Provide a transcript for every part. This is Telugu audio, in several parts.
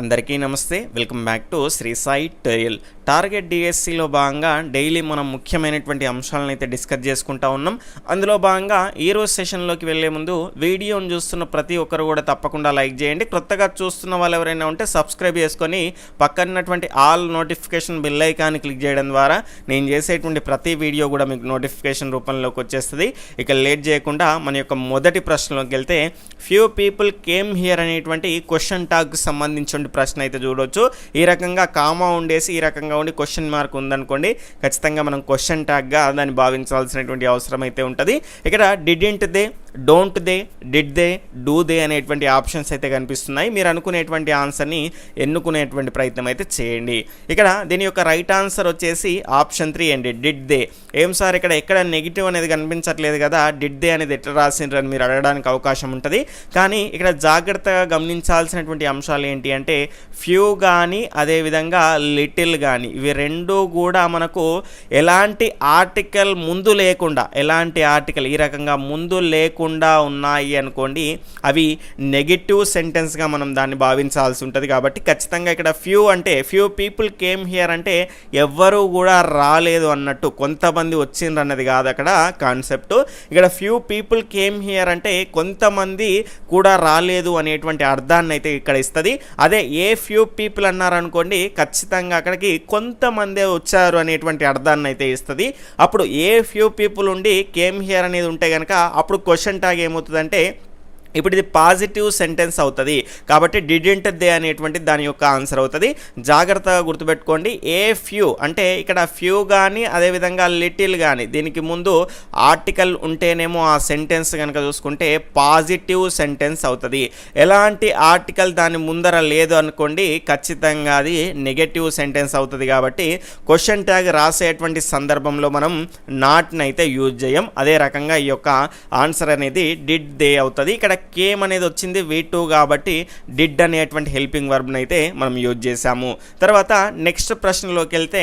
అందరికీ నమస్తే. Welcome back to Shri Sai టెరియల్ target డిఎస్సిలో భాగంగా డైలీ మనం ముఖ్యమైనటువంటి అంశాలను అయితే డిస్కస్ చేసుకుంటా ఉన్నాం. అందులో భాగంగా ఈ సెషన్లోకి వెళ్ళే ముందు వీడియోను చూస్తున్న ప్రతి ఒక్కరు కూడా తప్పకుండా లైక్ చేయండి. కొత్తగా చూస్తున్న వాళ్ళు ఎవరైనా ఉంటే సబ్స్క్రైబ్ చేసుకొని పక్కనటువంటి all notification bell icon click చేయడం ద్వారా నేను చేసేటువంటి ప్రతి వీడియో కూడా మీకు నోటిఫికేషన్ రూపంలోకి వచ్చేస్తుంది. ఇక లేట్ చేయకుండా మన యొక్క మొదటి ప్రశ్నలోకి వెళ్తే ఫ్యూ పీపుల్ కేమ్ హియర్ అనేటువంటి క్వశ్చన్ టాక్కి సంబంధించిన ప్రశ్న అయితే చూడొచ్చు. ఈ రకంగా కామా ఉండేసి ఈ రకంగా ఉండి క్వశ్చన్ మార్క్ ఉందనుకోండి ఖచ్చితంగా మనం క్వశ్చన్ ట్యాగ్గా దాన్ని భావించాల్సినటువంటి అవసరం అయితే ఉంటుంది. ఇక్కడ didn't they don't they did they do they అనేటువంటి ఆప్షన్స్ అయితే కనిపిస్తున్నాయి. మీరు అనుకునేటువంటి ఆన్సర్ని ఎన్నుకునేటువంటి ప్రయత్నం అయితే చేయండి. ఇక్కడ దీని యొక్క రైట్ ఆన్సర్ వచ్చేసి ఆప్షన్ త్రీ అండి డిడ్ దే. ఏం సార్ ఇక్కడ ఎక్కడ నెగిటివ్ అనేది కనిపించట్లేదు కదా డిడ్ దే అనేది ఎట్లా రాసిండ్రు అని మీరు అడగడానికి అవకాశం ఉంటుంది. కానీ ఇక్కడ జాగ్రత్తగా గమనించాల్సినటువంటి అంశాలు ఏంటి అంటే ఫ్యూ కానీ అదేవిధంగా లిటిల్ కానీ ఇవి రెండు కూడా మనకు ఎలాంటి ఆర్టికల్ ముందు లేకుండా ఎలాంటి ఆర్టికల్ ఈ రకంగా ముందు లేకుండా ఉన్నాయి అనుకోండి అవి నెగిటివ్ సెంటెన్స్గా మనం దాన్ని భావించాల్సి ఉంటుంది. కాబట్టి ఖచ్చితంగా ఇక్కడ ఫ్యూ అంటే ఫ్యూ పీపుల్ కేమ్ హియర్ అంటే ఎవ్వరూ కూడా రాలేదు అన్నట్టు కొంతమంది వచ్చిండ్రు అన్నది కాదు అక్కడ కాన్సెప్ట్ ఇక్కడ ఫ్యూ పీపుల్ కేమ్ హియర్ అంటే కొంతమంది కూడా రాలేదు అనేటువంటి అర్థాన్ని అయితే ఇక్కడ ఇస్తుంది. అదే ఏ ఫ్యూ పీపుల్ అన్నారనుకోండి ఖచ్చితంగా అక్కడికి కొంతమందే వచ్చారు అనేటువంటి అర్థాన్ని అయితే ఇస్తుంది. అప్పుడు ఏ ఫ్యూ పీపుల్ ఉండి కేమ్ హియర్ అనేది ఉంటే కనుక అప్పుడు క్వశ్చన్ ట్యాగ్ ఏమవుతుందంటే ఇప్పుడు ఇది పాజిటివ్ సెంటెన్స్ అవుతుంది. కాబట్టి డిడెంట్ దే అనేటువంటి దాని యొక్క ఆన్సర్ అవుతుంది. జాగ్రత్తగా గుర్తుపెట్టుకోండి. ఏ ఫ్యూ అంటే ఇక్కడ ఫ్యూ కానీ అదేవిధంగా లిటిల్ కానీ దీనికి ముందు ఆర్టికల్ ఉంటేనేమో ఆ సెంటెన్స్ కనుక చూసుకుంటే పాజిటివ్ సెంటెన్స్ అవుతుంది. ఎలాంటి ఆర్టికల్ దాని ముందర లేదు అనుకోండి ఖచ్చితంగా అది నెగటివ్ సెంటెన్స్ అవుతుంది కాబట్టి క్వశ్చన్ ట్యాగ్ రాసేటువంటి సందర్భంలో మనం నాట్ని అయితే యూజ్ చేయం. అదే రకంగా ఈ యొక్క ఆన్సర్ అనేది డిడ్ దే అవుతుంది. ఇక్కడ కేమ్ అనేది వచ్చింది వీ టూ కాబట్టి డిడ్ అనేటువంటి హెల్పింగ్ వర్బ్ని అయితే మనం యూజ్ చేసాము తర్వాత నెక్స్ట్ ప్రశ్నలోకి వెళ్తే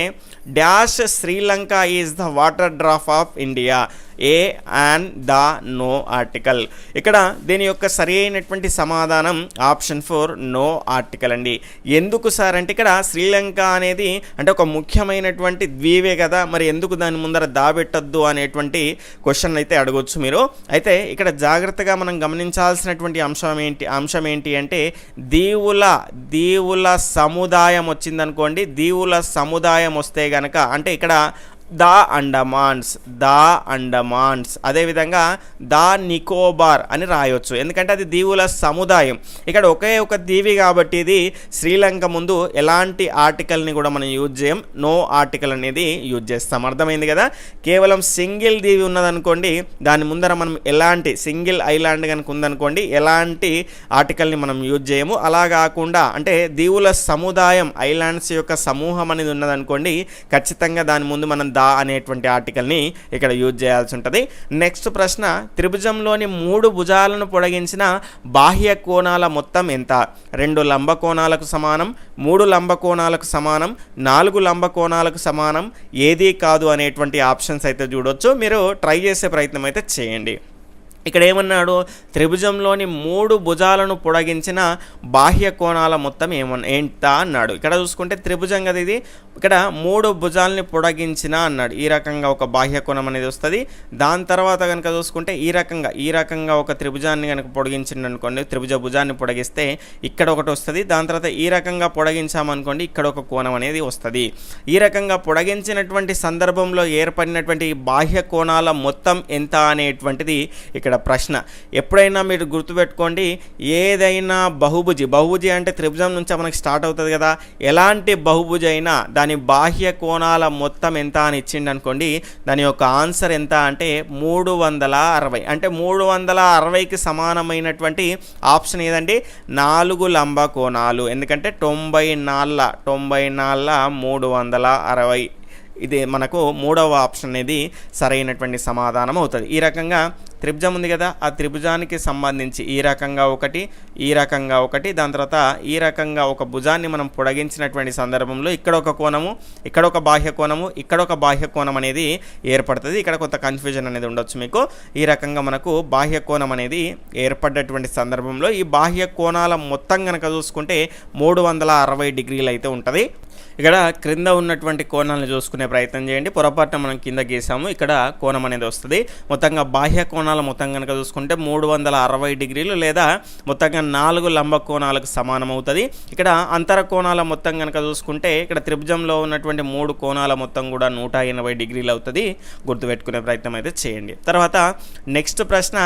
dash Sri Lanka is the water drop of India a and the no article ఇక్కడ దీని యొక్క సరి అయినటువంటి సమాధానం ఆప్షన్ ఫోర్ నో ఆర్టికల్ అండి. ఎందుకు సార్ అంటే ఇక్కడ శ్రీలంక అనేది అంటే ఒక ముఖ్యమైనటువంటి ద్వీపే కదా మరి ఎందుకు దాని ముందర దాబెట్టద్దు అనేటువంటి క్వశ్చన్ అయితే అడగొచ్చు మీరు. అయితే ఇక్కడ జాగ్రత్తగా మనం గమనించాల్సినటువంటి అంశం ఏంటి అంశం ఏంటి అంటే దీవుల దీవుల సముదాయం వచ్చిందనుకోండి దీవుల సముదాయం వస్తే గనక అంటే ఇక్కడ ద అండమాన్స్ ద అండమాన్స్ అదేవిధంగా ద నికోబార్ అని రాయొచ్చు. ఎందుకంటే అది దీవుల సముదాయం. ఇక్కడ ఒకే ఒక దీవి కాబట్టి ఇది శ్రీలంక ముందు ఎలాంటి ఆర్టికల్ని కూడా మనం యూజ్ చేయం? నో ఆర్టికల్ అనేది యూజ్ చేస్తాం. అర్థమైంది కదా? కేవలం సింగిల్ దీవి ఉన్నదనుకోండి దాని ముందర మనం ఎలాంటి సింగిల్ ఐలాండ్ కనుక ఉందనుకోండి ఎలాంటి ఆర్టికల్ని మనం యూజ్ చేయము. అలా కాకుండా అంటే దీవుల సముదాయం ఐలాండ్స్ యొక్క సమూహం అనేది ఉన్నదనుకోండి ఖచ్చితంగా దాని ముందు మనం దా అనేటువంటి ఆర్టికల్ని ఇక్కడ యూజ్ చేయాల్సి ఉంటుంది. నెక్స్ట్ ప్రశ్న త్రిభుజంలోని మూడు భుజాలను పొడిగించిన బాహ్య కోణాల మొత్తం ఎంత? రెండు లంబ కోణాలకు సమానం మూడు లంబ కోణాలకు సమానం నాలుగు లంబ కోణాలకు సమానం ఏదీ కాదు అనేటువంటి ఆప్షన్స్ అయితే చూడొచ్చు. మీరు ట్రై చేసే ప్రయత్నం అయితే చేయండి. ఇక్కడ ఏమన్నాడు త్రిభుజంలోని మూడు భుజాలను పొడగించిన బాహ్య కోణాల మొత్తం ఏమన్నా ఏంట అన్నాడు. ఇక్కడ చూసుకుంటే త్రిభుజం కదా ఇది? ఇక్కడ మూడు భుజాలని పొడగించిన అన్నాడు. ఈ రకంగా ఒక బాహ్య కోణం అనేది వస్తుంది. దాని తర్వాత కనుక చూసుకుంటే ఈ రకంగా ఈ రకంగా ఒక త్రిభుజాన్ని కనుక పొడిగించింది అనుకోండి త్రిభుజ భుజాన్ని పొడిగిస్తే ఇక్కడ ఒకటి వస్తుంది. దాని తర్వాత ఈ రకంగా పొడిగించామనుకోండి ఇక్కడ ఒక కోణం అనేది వస్తుంది. ఈ రకంగా పొడిగించినటువంటి సందర్భంలో ఏర్పడినటువంటి బాహ్య కోణాల మొత్తం ఎంత అనేటువంటిది ఇక్కడ ఇక్కడ ప్రశ్న. ఎప్పుడైనా మీరు గుర్తుపెట్టుకోండి ఏదైనా బహుభుజి బహుభుజి అంటే త్రిభుజం నుంచి మనకి స్టార్ట్ అవుతుంది కదా. ఎలాంటి బహుభుజి అయినా దాని బాహ్య కోణాల మొత్తం ఎంత అని ఇచ్చిండి అనుకోండి దాని యొక్క ఆన్సర్ ఎంత అంటే మూడు వందల అరవై. అంటే మూడు వందల అరవైకి సమానమైనటువంటి ఆప్షన్ ఏదండి? నాలుగు లంబ కోణాలు. ఎందుకంటే తొంభై నాళ్ళ తొంభై నాళ్ళ మూడు వందల అరవై. ఇది మనకు మూడవ ఆప్షన్ అనేది సరైనటువంటి సమాధానం అవుతుంది. ఈ రకంగా త్రిభుజం ఉంది కదా ఆ త్రిభుజానికి సంబంధించి ఈ రకంగా ఒకటి ఈ రకంగా ఒకటి దాని తర్వాత ఈ రకంగా ఒక భుజాన్ని మనం పొడిగించినటువంటి సందర్భంలో ఇక్కడ ఒక కోణము ఇక్కడ ఒక బాహ్య కోణము ఇక్కడ ఒక బాహ్య కోణం అనేది ఏర్పడుతుంది. ఇక్కడ కొంత కన్ఫ్యూజన్ అనేది ఉండొచ్చు మీకు. ఈ రకంగా మనకు బాహ్య కోణం అనేది ఏర్పడ్డటువంటి సందర్భంలో ఈ బాహ్య కోణాల మొత్తం కనుక చూసుకుంటే మూడు వందల అరవై డిగ్రీలు అయితే ఉంటుంది. ఇక్కడ క్రింద ఉన్నటువంటి కోణాలను చూసుకునే ప్రయత్నం చేయండి. పొరపాటున మనం కింద గీసాము. ఇక్కడ కోణం అనేది వస్తుంది. మొత్తంగా బాహ్య కోణాలు మొత్తం కనుక చూసుకుంటే మూడు వందల అరవై డిగ్రీలు లేదా మొత్తంగా నాలుగు లంబ కోణాలకు సమానం అవుతుంది ఇక్కడ అంతర కోణాల మొత్తం కనుక చూసుకుంటే ఇక్కడ త్రిభుజంలో ఉన్నటువంటి మూడు కోణాల మొత్తం కూడా నూట ఎనభై డిగ్రీలు అవుతుంది. గుర్తుపెట్టుకునే ప్రయత్నం అయితే చేయండి. తర్వాత నెక్స్ట్ ప్రశ్న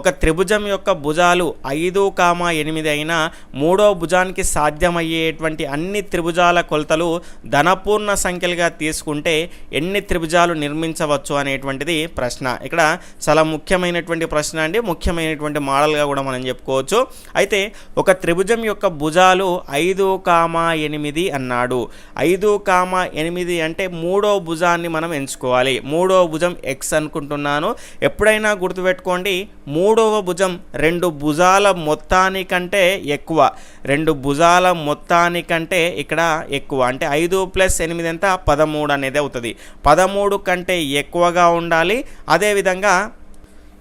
ఒక త్రిభుజం యొక్క భుజాలు ఐదు కామా ఎనిమిది అయినా మూడో భుజానికి సాధ్యమయ్యేటువంటి అన్ని త్రిభుజాల కొలతలు ధనపూర్ణ సంఖ్యలుగా తీసుకుంటే ఎన్ని త్రిభుజాలు నిర్మించవచ్చు అనేటువంటిది ప్రశ్న. ఇక్కడ చాలా ముఖ్యమైనటువంటి ప్రశ్న అండి. ముఖ్యమైనటువంటి మోడల్గా కూడా మనం చెప్పుకోవచ్చు. అయితే ఒక త్రిభుజం యొక్క భుజాలు ఐదు కామా ఎనిమిది అన్నాడు. ఐదు కామా ఎనిమిది అంటే మూడో భుజాన్ని మనం ఎంచుకోవాలి. మూడో భుజం ఎక్స్ అనుకుంటున్నాను. ఎప్పుడైనా గుర్తుపెట్టుకోండి మూడవ భుజం రెండు భుజాల మొత్తానికంటే ఎక్కువ. రెండు భుజాల మొత్తానికంటే ఇక్కడ ఎక్కువ. అంటే ఐదు ప్లస్ ఎనిమిది ఎంత? పదమూడు అనేది అవుతుంది. పదమూడు కంటే ఎక్కువగా ఉండాలి. అదేవిధంగా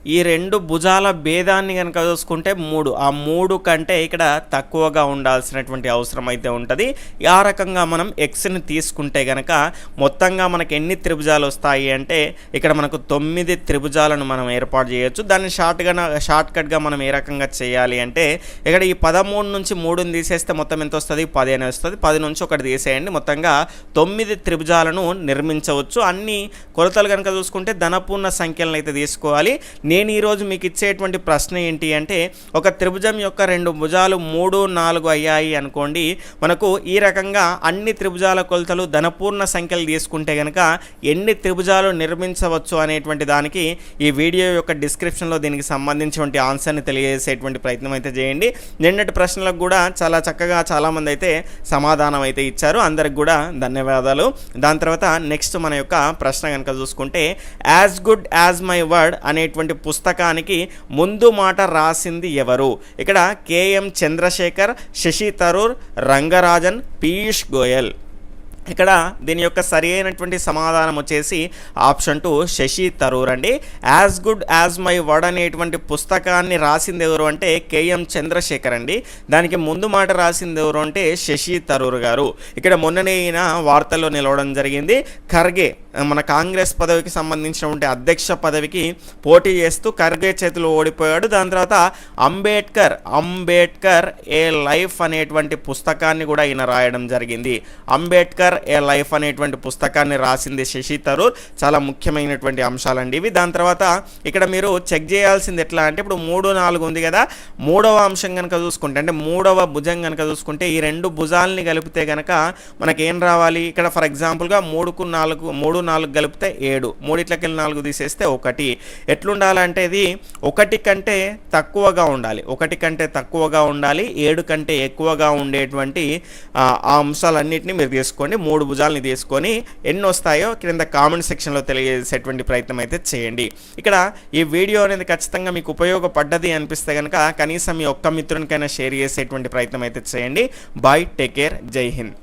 ఈ రెండు భుజాల భేదాన్ని కనుక చూసుకుంటే మూడు. ఆ మూడు కంటే ఇక్కడ తక్కువగా ఉండాల్సినటువంటి అవసరం అయితే ఉంటుంది. ఆ రకంగా మనం ఎక్స్ని తీసుకుంటే కనుక మొత్తంగా మనకు ఎన్ని త్రిభుజాలు వస్తాయి అంటే ఇక్కడ మనకు తొమ్మిది త్రిభుజాలను మనం ఏర్పాటు చేయొచ్చు. దాన్ని షార్ట్గా షార్ట్ కట్గా మనం ఏ రకంగా చేయాలి అంటే ఇక్కడ ఈ పదమూడు నుంచి మూడుని తీసేస్తే మొత్తం ఎంత వస్తుంది? పది వస్తుంది. పది నుంచి ఒకటి తీసేయండి. మొత్తంగా తొమ్మిది త్రిభుజాలను నిర్మించవచ్చు. అన్ని కొలతలు కనుక చూసుకుంటే ధనపూర్ణ సంఖ్యలను అయితే తీసుకోవాలి. నేను ఈరోజు మీకు ఇచ్చేటువంటి ప్రశ్న ఏంటి అంటే ఒక త్రిభుజం యొక్క రెండు భుజాలు మూడు నాలుగు అయ్యాయి అనుకోండి. మనకు ఈ రకంగా అన్ని త్రిభుజాల కొలతలు ధనపూర్ణ సంఖ్యలు తీసుకుంటే కనుక ఎన్ని త్రిభుజాలు నిర్మించవచ్చు అనేటువంటి దానికి ఈ వీడియో యొక్క డిస్క్రిప్షన్లో దీనికి సంబంధించినటువంటి ఆన్సర్ని తెలియజేసేటువంటి ప్రయత్నం అయితే చేయండి. నిన్నటి ప్రశ్నలకు కూడా చాలా చక్కగా చాలామంది అయితే సమాధానం అయితే ఇచ్చారు. అందరికి కూడా ధన్యవాదాలు. దాని తర్వాత నెక్స్ట్ మన యొక్క ప్రశ్న కనుక చూసుకుంటే as good as my word అనేటువంటి పుస్తకానికి ముందు మాట రాసింది ఎవరు? ఇక్కడ కేఎం చంద్రశేఖర్ శశి తరూర్ రంగరాజన్ పీయూష్ గోయల్. ఇక్కడ దీని యొక్క సరి అయినటువంటి సమాధానం వచ్చేసి ఆప్షన్ టూ శశి తరూర్ అండి. As good as my word అనేటువంటి పుస్తకాన్ని రాసింది ఎవరు అంటే కేఎం చంద్రశేఖర్ అండి. దానికి ముందు మాట రాసింది ఎవరు అంటే శశి తరూర్ గారు. ఇక్కడ మొన్ననే ఈయన వార్తల్లో నిలవడం జరిగింది. ఖర్గే మన కాంగ్రెస్ పదవికి సంబంధించినటువంటి అధ్యక్ష పదవికి పోటీ చేస్తూ ఖర్గే చేతిలో ఓడిపోయాడు. దాని తర్వాత అంబేద్కర్ అంబేద్కర్ ఏ లైఫ్ అనేటువంటి పుస్తకాన్ని కూడా ఈయన రాయడం జరిగింది. అంబేద్కర్ ఏ లైఫ్ అనేటువంటి పుస్తకాన్ని రాసింది శశి తరూర్. చాలా ముఖ్యమైనటువంటి అంశాలండి ఇవి. దాని తర్వాత ఇక్కడ మీరు చెక్ చేయాల్సింది ఎట్లా అంటే ఇప్పుడు మూడు నాలుగు ఉంది కదా. మూడవ అంశం కనుక చూసుకుంటే అంటే మూడవ భుజం కనుక చూసుకుంటే ఈ రెండు భుజాలని కలిపితే కనుక మనకేం రావాలి? ఇక్కడ ఫర్ ఎగ్జాంపుల్గా మూడుకు నాలుగు మూడు నాలుగు కలిపితే ఏడు. మూడిట్లకి వెళ్ళి నాలుగు తీసేస్తే ఒకటి. ఎట్లుండాలంటే ఇది ఒకటి కంటే తక్కువగా ఉండాలి. ఒకటి కంటే తక్కువగా ఉండాలి. ఏడు కంటే ఎక్కువగా ఉండేటువంటి ఆ అంశాలన్నింటినీ మీరు తీసుకోండి. మూడు భుజాలని తీసుకొని ఎన్ని వస్తాయో క్రింద కామెంట్ సెక్షన్లో తెలియజేసేటువంటి ప్రయత్నం అయితే చేయండి. ఇక్కడ ఈ వీడియో అనేది ఖచ్చితంగా మీకు ఉపయోగపడ్డది అనిపిస్తే కనుక కనీసం మీ ఒక్క మిత్రునికైనా షేర్ చేసేటువంటి ప్రయత్నం అయితే చేయండి. బాయ్ టేక్ కేర్ జై హింద్.